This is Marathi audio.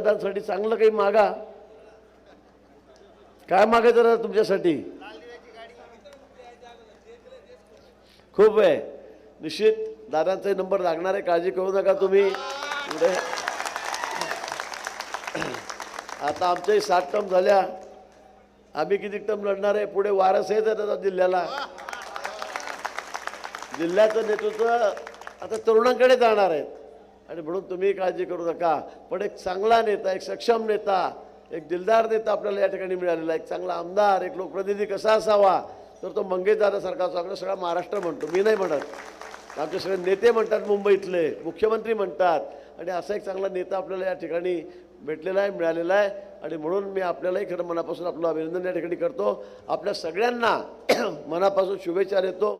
दादांसाठी चांगलं काही मागा. काय मागायचं दादा तुमच्यासाठी? खूप आहे. निश्चित दादांचा नंबर लागणार आहे. काळजी करू नका तुम्ही. पुढे. आता आमच्याही सात टर्म झाल्या. आम्ही किती टर्म लढणार आहे? पुढे वारस आहे आता जिल्ह्याला. जिल्ह्याचं नेतृत्व आता तरुणांकडे जाणार आहेत आणि म्हणून तुम्ही काळजी करू नका. पण एक चांगला नेता एक सक्षम नेता एक दिलदार नेता आपल्याला या ठिकाणी मिळालेला आहे. एक चांगला आमदार एक लोकप्रतिनिधी कसा असावा तर तो मंगेशदारासारखा दादासारखा चांगला सगळा महाराष्ट्र म्हणतो. मी नाही म्हणत. आमचे सगळे नेते म्हणतात मुंबईतले मुख्यमंत्री म्हणतात. आणि असा एक चांगला नेता आपल्याला या ठिकाणी भेटलेला आहे मिळालेला आहे. आणि म्हणून मी आपल्यालाही खरं मनापासून आपलं अभिनंदन या ठिकाणी करतो. आपल्या सगळ्यांना मनापासून शुभेच्छा देतो.